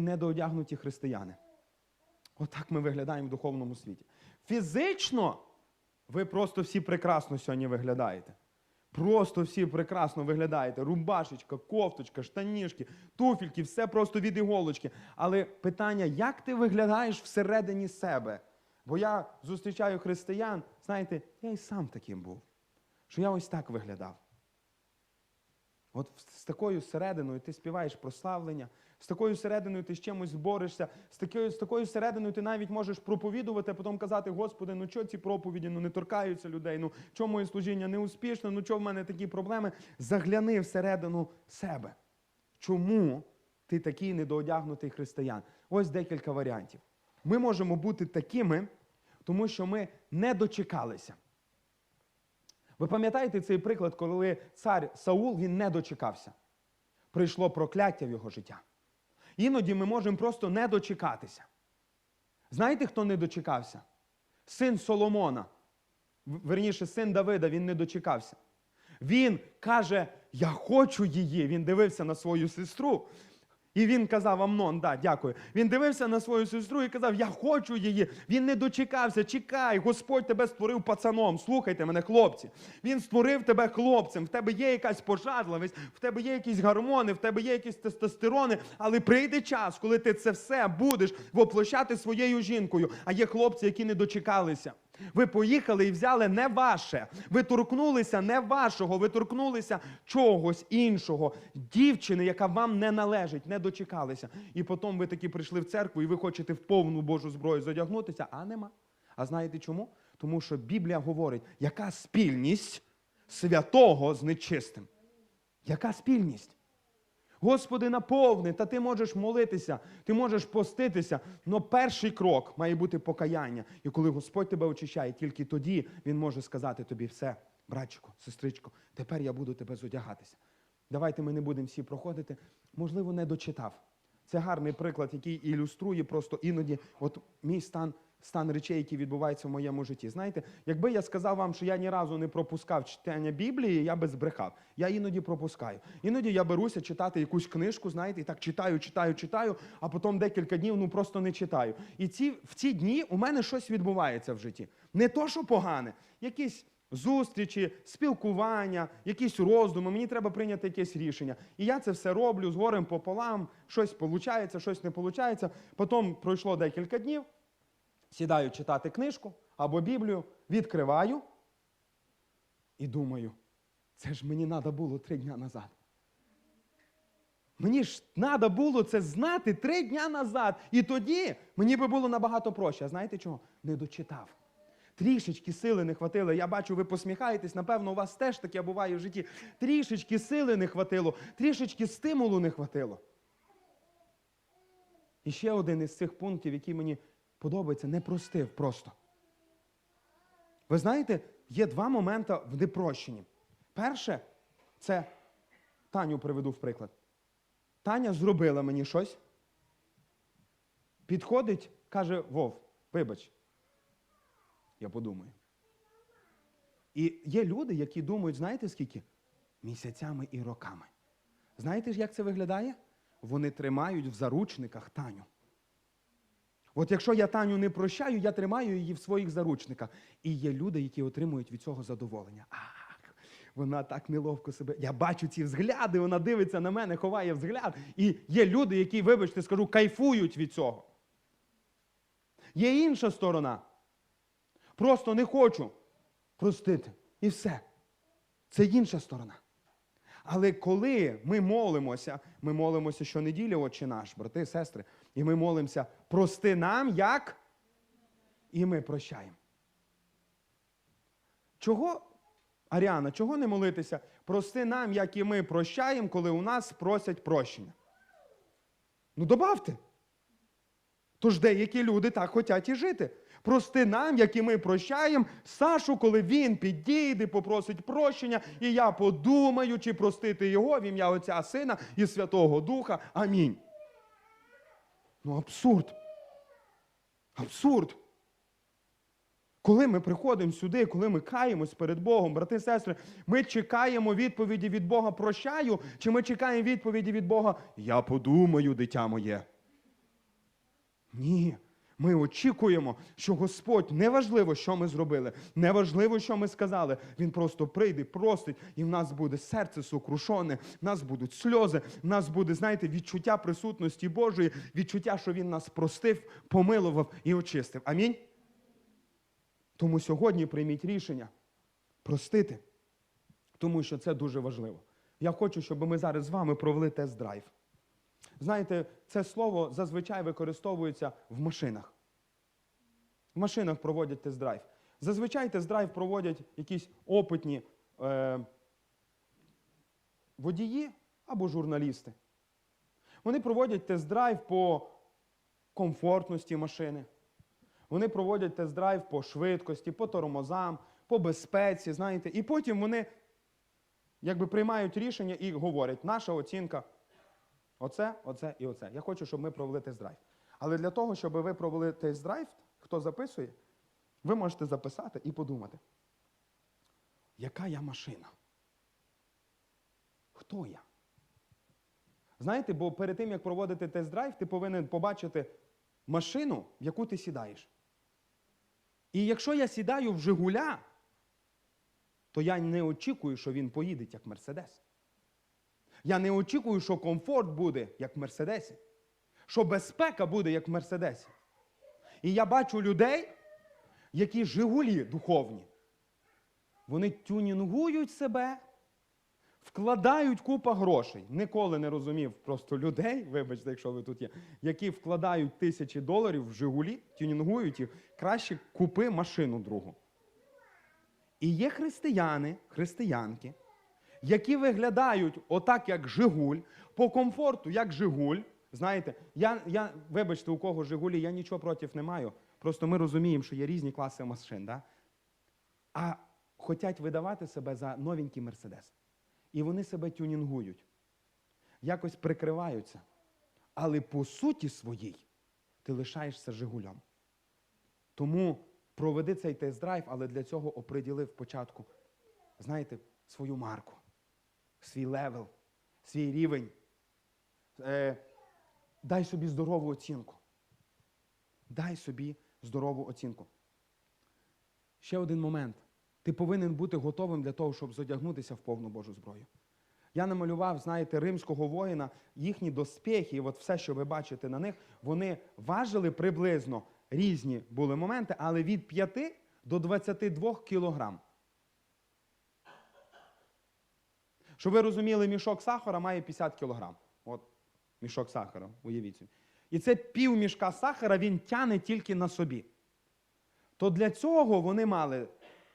недоодягнуті християни. Отак ми виглядаємо в духовному світі. Фізично ви просто всі прекрасно сьогодні виглядаєте. Просто всі прекрасно виглядаєте. Рубашечка, кофточка, штанішки, туфельки, все просто від іголочки. Але питання, як ти виглядаєш всередині себе? Бо я зустрічаю християн, знаєте, я і сам таким був, що я ось так виглядав. От з такою серединою ти співаєш прославлення, з такою серединою ти з чимось борешся, з такою, з такою серединою ти навіть можеш проповідувати, а потім казати, Господи, ну чого ці проповіді ну, не торкаються людей, ну чому моє служіння не успішне, ну чого в мене такі проблеми? Загляни всередину себе. Чому ти такий недоодягнутий християн? Ось декілька варіантів. Ми можемо бути такими, тому що ми не дочекалися. Ви пам'ятаєте цей приклад, коли цар Саул він не дочекався? Прийшло прокляття в його життя. Іноді ми можемо просто не дочекатися. Знаєте, хто не дочекався? Син Соломона. Верніше, син Давида, він не дочекався. Він каже: Я хочу її. Він дивився на свою сестру. І він казав Амнон, да, дякую. Він дивився на свою сестру і казав: Я хочу її. Він не дочекався. Чекай, Господь тебе створив пацаном. Слухайте мене, хлопці. Він створив тебе хлопцем. В тебе є якась пожадливість, в тебе є якісь гормони, в тебе є якісь тестостерони. Але прийде час, коли ти це все будеш воплощати своєю жінкою. А є хлопці, які не дочекалися. Ви поїхали і взяли не ваше. Ви торкнулися не вашого, ви торкнулися чогось іншого, дівчини, яка вам не належить, не дочекалися. І потім ви таки прийшли в церкву, і ви хочете в повну Божу зброю задягнутися, а нема. А знаєте чому? Тому що Біблія говорить, яка спільність святого з нечистим. Яка спільність? Господи, наповни, та ти можеш молитися, ти можеш поститися. але перший крок має бути покаяння. І коли Господь тебе очищає, тільки тоді Він може сказати тобі все, братчику, сестричко, тепер я буду тебе зодягатися. Давайте ми не будемо всі проходити. Можливо, не дочитав. Це гарний приклад, який ілюструє просто іноді от мій стан, стан речей, які відбуваються в моєму житті. Знаєте, якби я сказав вам, що я ні разу не пропускав читання Біблії, я би збрехав. Я іноді пропускаю. Іноді я беруся читати якусь книжку, знаєте, і так читаю, читаю, читаю, а потім декілька днів ну просто не читаю. І ці, в ці дні у мене щось відбувається в житті. Не то, що погане, якісь зустрічі, спілкування, якісь роздуми, мені треба прийняти якесь рішення. І я це все роблю з горем пополам, щось виходить, щось не виходить. Потім пройшло декілька днів, сідаю читати книжку або Біблію, відкриваю і думаю, це ж мені треба було три дня назад. Мені ж треба було це знати три дня назад. І тоді мені би було набагато проще. А знаєте чого? Не дочитав. Трішечки сили не хватило. Я бачу, ви посміхаєтесь, напевно, у вас теж таке буває в житті. Трішечки сили не хватило, трішечки стимулу не хватило. І ще один із цих пунктів, який мені подобається, не простив просто. Ви знаєте, є два моменти в непрощенні. Перше, це Таню приведу в приклад. Таня зробила мені щось. Підходить, каже: Вов, вибач. Я подумаю. І є люди, які думають, знаєте скільки? Місяцями і роками. Знаєте ж, як це виглядає? Вони тримають в заручниках Таню. От якщо я Таню не прощаю, я тримаю її в своїх заручниках. І є люди, які отримують від цього задоволення. Ах, вона так неловко себе. Я бачу ці взгляди, вона дивиться на мене, ховає взгляд. І є люди, які, вибачте, скажу, кайфують від цього. Є інша сторона. Просто не хочу простити. І все. Це інша сторона. Але коли ми молимося, ми молимося щонеділі, Отче наш, брати сестри, і ми молимося, прости нам, як? І ми прощаємо. Чого, Аріана, чого не молитися? Прости нам, як і ми прощаємо, коли у нас просять прощення. Ну, добавте. Тож деякі люди так хочуть і жити. Прости нам, як і ми прощаємо, Сашу, коли він підійде, попросить прощення, і я подумаю, чи простити його в ім'я Отця Сина і Святого Духа. Амінь. Ну, абсурд. Абсурд. Коли ми приходимо сюди, коли ми каємось перед Богом, брати і сестри, ми чекаємо відповіді від Бога прощаю, чи ми чекаємо відповіді від Бога Я подумаю, дитя моє. Ні. Ми очікуємо, що Господь неважливо, що ми зробили, неважливо, що ми сказали. Він просто прийде, простить, і в нас буде серце сокрушене, в нас будуть сльози, в нас буде, знаєте, відчуття присутності Божої, відчуття, що Він нас простив, помилував і очистив. Амінь. Тому сьогодні прийміть рішення простити, тому що це дуже важливо. Я хочу, щоб ми зараз з вами провели тест-драйв. Знаєте, це слово зазвичай використовується в машинах. В машинах проводять тест-драйв. Зазвичай тест-драйв проводять якісь опитні е, водії або журналісти. Вони проводять тест-драйв по комфортності машини. Вони проводять тест-драйв по швидкості, по тормозам, по безпеці, знаєте, і потім вони якби приймають рішення і говорять, наша оцінка оце, оце і оце. Я хочу, щоб ми провели тест-драйв. Але для того, щоб ви провели тест-драйв, хто записує, ви можете записати і подумати, яка я машина? Хто я? Знаєте, бо перед тим, як проводити тест-драйв, ти повинен побачити машину, в яку ти сідаєш. І якщо я сідаю в Жигуля, то я не очікую, що він поїде як Мерседес. Я не очікую, що комфорт буде, як в Мерседесі, що безпека буде, як в Мерседесі. І я бачу людей, які Жигулі духовні. Вони тюнінгують себе, вкладають купа грошей. Ніколи не розумів просто людей, вибачте, якщо ви тут є, які вкладають тисячі доларів в Жигулі, тюнінгують їх, краще купи машину другу. І є християни, християнки, які виглядають отак, як Жигуль, по комфорту, як Жигуль. Знаєте, я, я, вибачте, у кого Жигулі, я нічого проти не маю. Просто ми розуміємо, що є різні класи машин. Да? А хочуть видавати себе за новенький Мерседес. І вони себе тюнінгують, якось прикриваються. Але по суті своїй ти лишаєшся Жигулем. Тому проведи цей тест-драйв, але для цього оприділи в початку, знаєте, свою марку, свій левел, свій рівень. Е, дай собі здорову оцінку. Дай собі здорову оцінку. Ще один момент. Ти повинен бути готовим для того, щоб зодягнутися в повну Божу зброю. Я намалював, знаєте, римського воїна, їхні доспехи, і от все, що ви бачите на них, вони важили приблизно різні були моменти, але від 5 до 22 кілограм. Щоб ви розуміли, мішок сахара має 50 кілограм. От мішок сахара, уявіть собі. І це пів мішка сахара він тяне тільки на собі. То для цього вони мали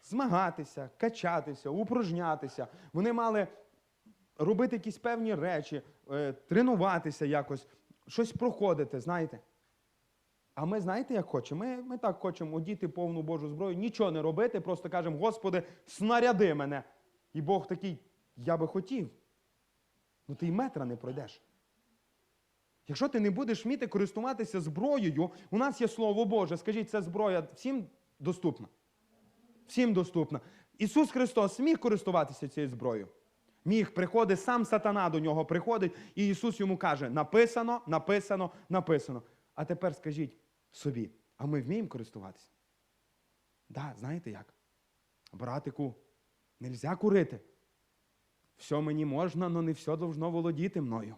змагатися, качатися, упражнятися. Вони мали робити якісь певні речі, е, тренуватися якось, щось проходити, знаєте. А ми знаєте, як хочемо? Ми, ми так хочемо одіти повну Божу зброю, нічого не робити, просто кажемо, Господи, снаряди мене. І Бог такий, я би хотів. Ну ти й метра не пройдеш. Якщо ти не будеш вміти користуватися зброєю, у нас є Слово Боже. Скажіть, ця зброя всім доступна? Всім доступна. Ісус Христос міг користуватися цією зброєю. Міг приходить, сам сатана до нього приходить, і Ісус йому каже: написано, написано, написано. А тепер скажіть собі, а ми вміємо користуватися? Да, знаєте як? Братику, нельзя курити. Все мені можна, але не все должно володіти мною.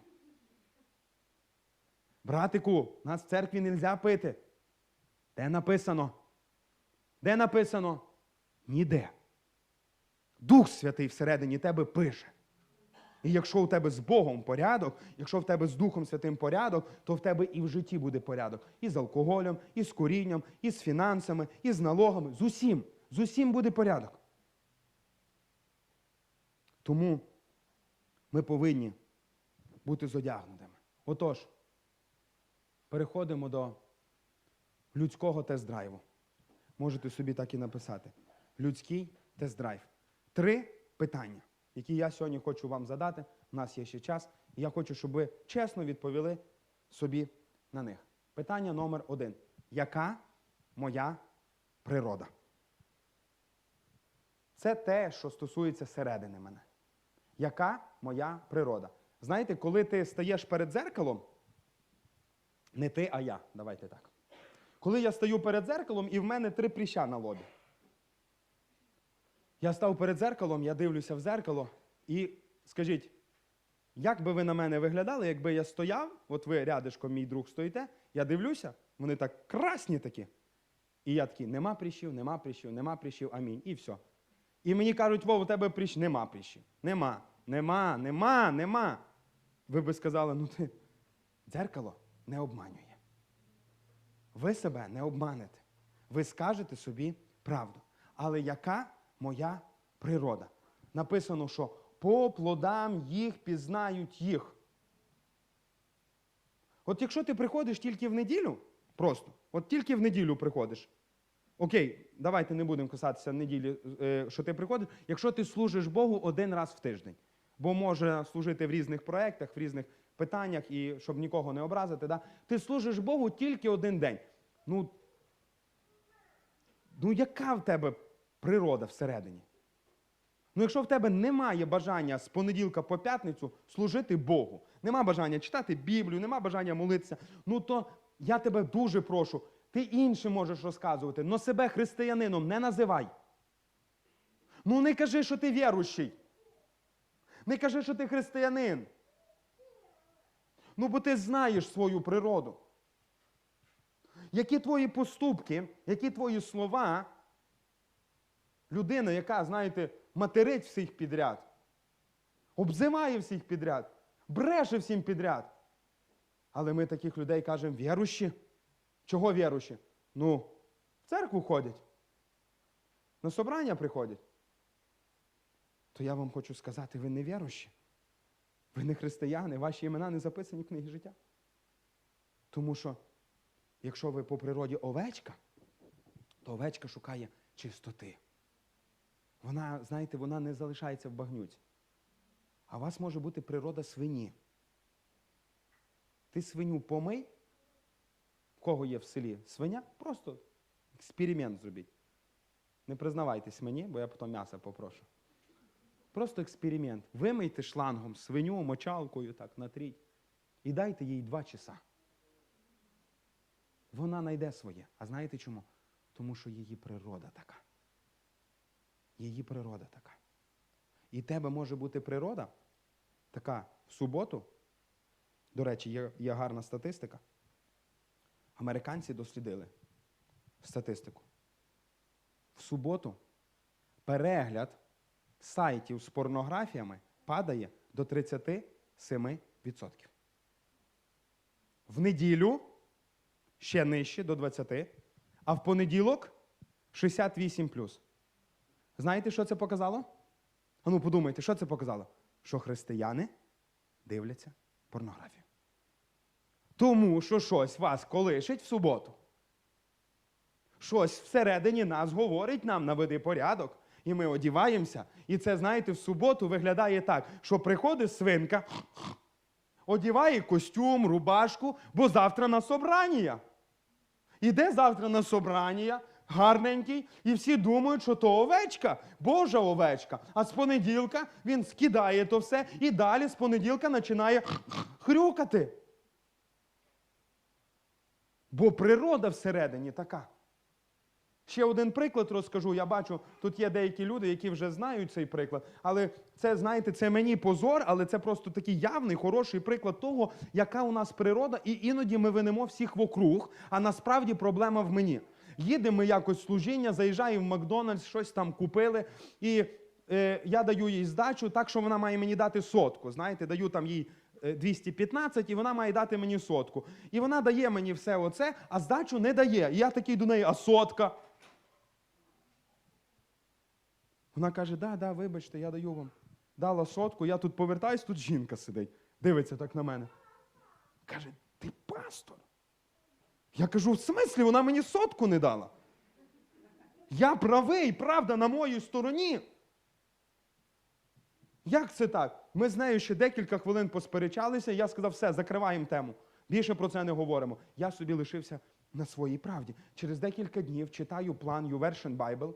Братику, нас в церкві нельзя пити. Де написано? Де написано? Ніде. Дух Святий всередині тебе пише. І якщо у тебе з Богом порядок, якщо в тебе з Духом Святим порядок, то в тебе і в житті буде порядок. І з алкоголем, і з курінням, і з фінансами, і з налогами. З усім. З усім буде порядок. Тому ми повинні бути зодягнутими. Отож, переходимо до людського тест-драйву. Можете собі так і написати. Людський тест-драйв. Три питання, які я сьогодні хочу вам задати. У нас є ще час. І я хочу, щоб ви чесно відповіли собі на них. Питання номер один. Яка моя природа? Це те, що стосується середини мене. Яка моя природа? Знаєте, коли ти стаєш перед дзеркалом, Не ти, а я. Давайте так. Коли я стою перед зеркалом, і в мене три пріща на лобі. Я став перед зеркалом, я дивлюся в зеркало, і скажіть, як би ви на мене виглядали, якби я стояв, от ви рядишком, мій друг стоїте, я дивлюся, вони так красні такі. І я такий, нема пріщів, нема пріщів, нема пріщів, амінь. І все. І мені кажуть, Вов, у тебе пріщ, нема пріщів. Нема, нема, нема, нема. Ви би сказали, ну ти дзеркало не обманює. Ви себе не обманете. Ви скажете собі правду. Але яка моя природа? Написано, що по плодам їх пізнають їх. От якщо ти приходиш тільки в неділю, просто, от тільки в неділю приходиш. Окей, давайте не будемо касатися неділі, е, що ти приходиш, якщо ти служиш Богу один раз в тиждень. Бо може служити в різних проєктах, в різних питаннях, і щоб нікого не образити. Да? Ти служиш Богу тільки один день. Ну, ну яка в тебе природа всередині? Ну, якщо в тебе немає бажання з понеділка по п'ятницю служити Богу, нема бажання читати Біблію, нема бажання молитися, ну то я тебе дуже прошу, ти іншим можеш розказувати, но себе християнином не називай. Ну не кажи, що ти віруючий. Не кажи, що ти християнин. Ну, бо ти знаєш свою природу. Які твої поступки, які твої слова, людина, яка, знаєте, материть всіх підряд, обзиває всіх підряд, бреше всім підряд. Але ми таких людей кажемо вірущі. Чого вірущі? Ну, в церкву ходять, на собрання приходять. То я вам хочу сказати, ви не вірущі. Ви не християни, ваші імена не записані в книгі життя. Тому що, якщо ви по природі овечка, то овечка шукає чистоти. Вона, знаєте, вона не залишається в багнюці. А у вас може бути природа свині. Ти свиню помий, кого є в селі свиня, просто експеримент зробіть. Не признавайтесь мені, бо я потім м'ясо попрошу. Просто експеримент. Вимийте шлангом свиню, мочалкою, так, натріть. І дайте їй два часа. Вона знайде своє. А знаєте чому? Тому що її природа така. Її природа така. І тебе може бути природа така в суботу. До речі, є, є гарна статистика. Американці дослідили статистику. В суботу перегляд сайтів з порнографіями падає до 37%. В неділю ще нижче до 20%, а в понеділок 68+. Знаєте, що це показало? А ну подумайте, що це показало? Що християни дивляться порнографію. Тому що щось вас колишить в суботу. Щось всередині нас говорить нам наведи порядок. І ми одіваємося. І це, знаєте, в суботу виглядає так, що приходить свинка, одіває костюм, рубашку, бо завтра на собрання. Іде завтра на собрання, гарненький, і всі думають, що то овечка, Божа овечка. А з понеділка він скидає то все і далі з понеділка починає хрюкати. Бо природа всередині така. Ще один приклад розкажу. Я бачу, тут є деякі люди, які вже знають цей приклад. Але це, знаєте, це мені позор, але це просто такий явний, хороший приклад того, яка у нас природа, і іноді ми винемо всіх вокруг, а насправді проблема в мені. Їдемо якось служіння, заїжджаємо в Макдональдс, щось там купили, і е, я даю їй здачу, так що вона має мені дати сотку. Знаєте, даю там їй. Е, 215, і вона має дати мені сотку. І вона дає мені все оце, а здачу не дає. І я такий до неї, а сотка. Вона каже: да, да, вибачте, я даю вам. Дала сотку, я тут повертаюсь, тут жінка сидить, дивиться так на мене. Каже, ти пастор. Я кажу, в смислі, вона мені сотку не дала. Я правий, правда на моїй стороні. Як це так? Ми з нею ще декілька хвилин посперечалися, і я сказав, все, закриваємо тему. Більше про це не говоримо. Я собі лишився на своїй правді. Через декілька днів читаю план YouVersion Bible.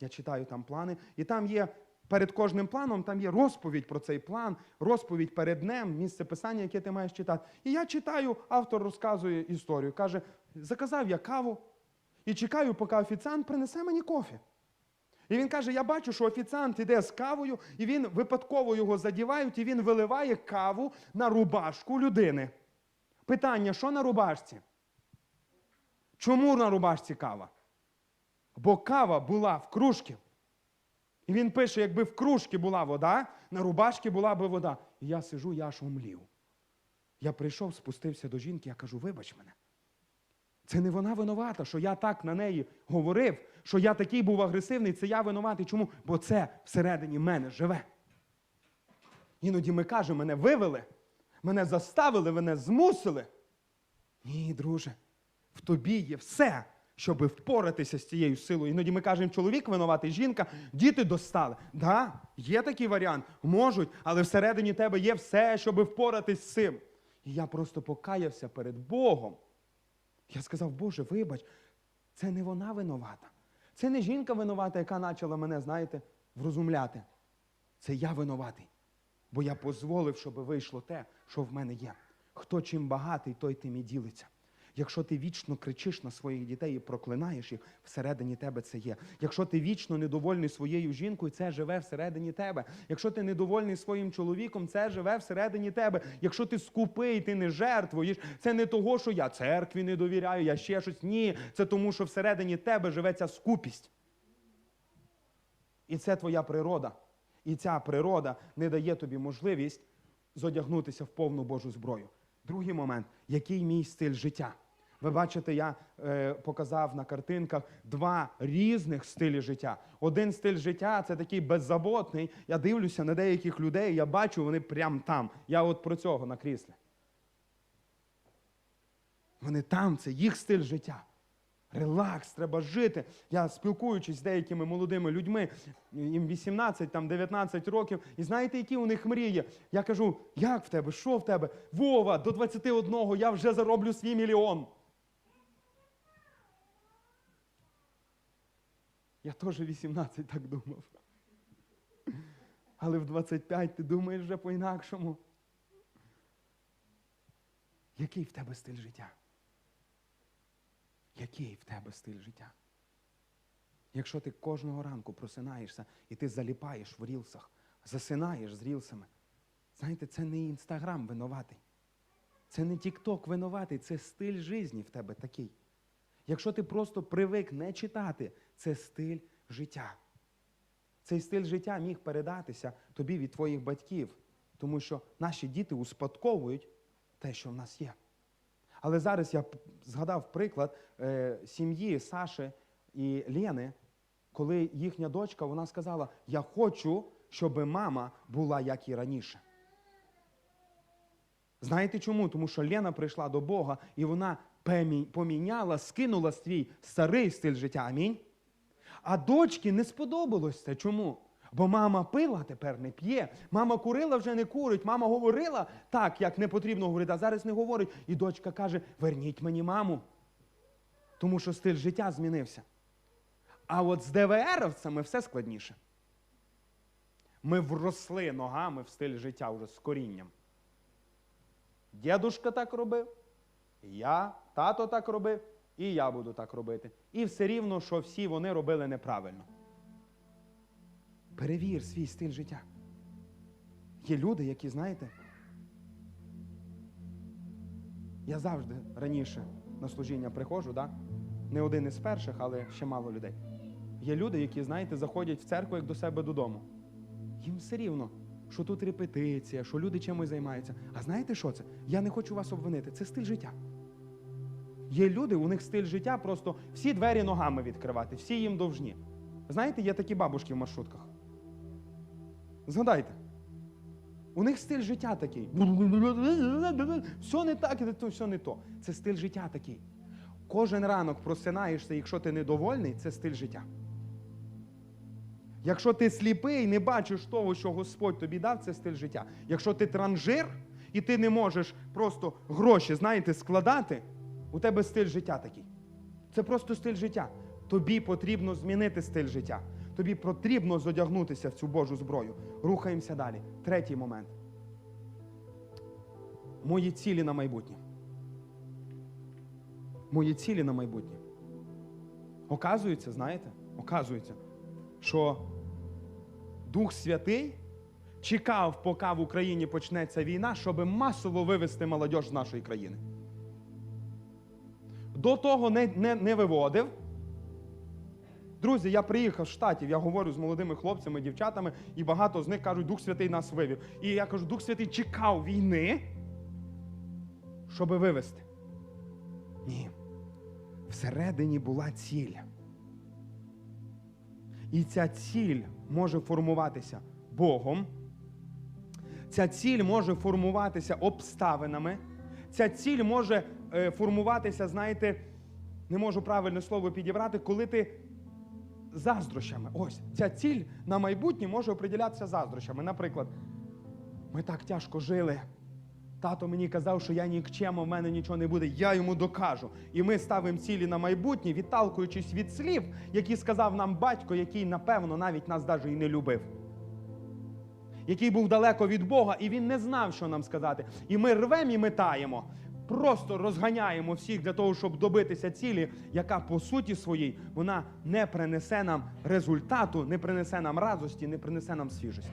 Я читаю там плани, і там є перед кожним планом там є розповідь про цей план, розповідь перед днем, місце писання, яке ти маєш читати. І я читаю, автор розказує історію. Каже: заказав я каву і чекаю, поки офіціант принесе мені кофі. І він каже: я бачу, що офіціант іде з кавою, і він випадково його задівають, і він виливає каву на рубашку людини. Питання: що на рубашці? Чому на рубашці кава? Бо кава була в кружці. І він пише, якби в кружці була вода, на рубашці була би вода. І я сижу, я аж умлів. Я прийшов, спустився до жінки, я кажу, вибач мене. Це не вона винувата, що я так на неї говорив, що я такий був агресивний, це я винуватий. Чому? Бо це всередині мене живе. Іноді ми кажемо, мене вивели, мене заставили, мене змусили. Ні, друже, в тобі є все, щоб впоратися з цією силою. Іноді ми кажемо, чоловік винуватий, жінка, діти достали. Да, є такий варіант, можуть, але всередині тебе є все, щоб впоратись з цим. І я просто покаявся перед Богом. Я сказав, Боже, вибач, це не вона винувата. Це не жінка винувата, яка почала мене, знаєте, врозумляти. Це я винуватий. Бо я дозволив, щоб вийшло те, що в мене є. Хто чим багатий, той тим і ділиться. Якщо ти вічно кричиш на своїх дітей і проклинаєш їх, всередині тебе це є. Якщо ти вічно недовольний своєю жінкою, це живе всередині тебе. Якщо ти недовольний своїм чоловіком, це живе всередині тебе. Якщо ти скупий, ти не жертвуєш, це не того, що я церкві не довіряю, я ще щось. Ні, це тому, що всередині тебе живе ця скупість. І це твоя природа. І ця природа не дає тобі можливість зодягнутися в повну Божу зброю. Другий момент, який мій стиль життя? Ви бачите, я е, показав на картинках два різних стилі життя. Один стиль життя це такий беззаботний. Я дивлюся на деяких людей, я бачу, вони прям там. Я от про цього на кріслі. Вони там, це їх стиль життя. Релакс, треба жити. Я спілкуючись з деякими молодими людьми, їм 18, там 19 років, і знаєте, які у них мрії? Я кажу, як в тебе, що в тебе? Вова, до 21 я вже зароблю свій мільйон. Я теж 18 так думав. Але в 25 ти думаєш вже по-інакшому. Який в тебе стиль життя? Який в тебе стиль життя? Якщо ти кожного ранку просинаєшся і ти заліпаєш в рілсах, засинаєш з рілсами, знаєте, це не інстаграм винуватий. Це не тікток винуватий, це стиль житті в тебе такий. Якщо ти просто привик не читати, це стиль життя. Цей стиль життя міг передатися тобі від твоїх батьків, тому що наші діти успадковують те, що в нас є. Але зараз я згадав приклад е, сім'ї Саші і Лєни, коли їхня дочка вона сказала: Я хочу, щоб мама була як і раніше. Знаєте чому? Тому що Лена прийшла до Бога і вона поміняла, скинула свій старий стиль життя. Амінь. А дочці не сподобалось це. Чому? Бо мама пила, тепер не п'є. Мама курила, вже не курить. Мама говорила так, як не потрібно говорити, а зараз не говорить. І дочка каже: верніть мені маму. Тому що стиль життя змінився. А от з ДВРовцями все складніше. Ми вросли ногами в стиль життя вже з корінням. Дідушка так робив, я, тато так робив, і я буду так робити. І все рівно, що всі вони робили неправильно. Перевір свій стиль життя. Є люди, які, знаєте, я завжди раніше на служіння приходжу, да? не один із перших, але ще мало людей. Є люди, які, знаєте, заходять в церкву як до себе додому. Їм все рівно, що тут репетиція, що люди чимось займаються. А знаєте що це? Я не хочу вас обвинити. Це стиль життя. Є люди, у них стиль життя просто всі двері ногами відкривати, всі їм довжні. Знаєте, є такі бабушки в маршрутках. Згадайте. У них стиль життя такий. Все не так, і то все не то. Це стиль життя такий. Кожен ранок просинаєшся, якщо ти недовольний, це стиль життя. Якщо ти сліпий, не бачиш того, що Господь тобі дав, це стиль життя. Якщо ти транжир і ти не можеш просто гроші, знаєте, складати, у тебе стиль життя такий. Це просто стиль життя. Тобі потрібно змінити стиль життя. Тобі потрібно зодягнутися в цю Божу зброю. Рухаємося далі. Третій момент. Мої цілі на майбутнє. Мої цілі на майбутнє. Оказується, знаєте, оказується, що Дух Святий чекав, поки в Україні почнеться війна, щоб масово вивести молодь з нашої країни. До того не, не, не виводив. Друзі, я приїхав з штатів, я говорю з молодими хлопцями, дівчатами, і багато з них кажуть, Дух Святий нас вивів. І я кажу, Дух Святий чекав війни, щоб вивести. Ні. Всередині була ціль. І ця ціль може формуватися Богом. Ця ціль може формуватися обставинами. Ця ціль може е, формуватися, знаєте, не можу правильне слово підібрати, коли ти заздрощами. Ось ця ціль на майбутнє може оприділятися заздрощами. Наприклад, ми так тяжко жили. Тато мені казав, що я нікчемо, в мене нічого не буде. Я йому докажу. І ми ставимо цілі на майбутнє, відталкуючись від слів, які сказав нам батько, який, напевно, навіть нас навіть і не любив. Який був далеко від Бога, і він не знав, що нам сказати. І ми рвемо і метаємо. Просто розганяємо всіх для того, щоб добитися цілі, яка по суті своїй вона не принесе нам результату, не принесе нам радості, не принесе нам свіжості.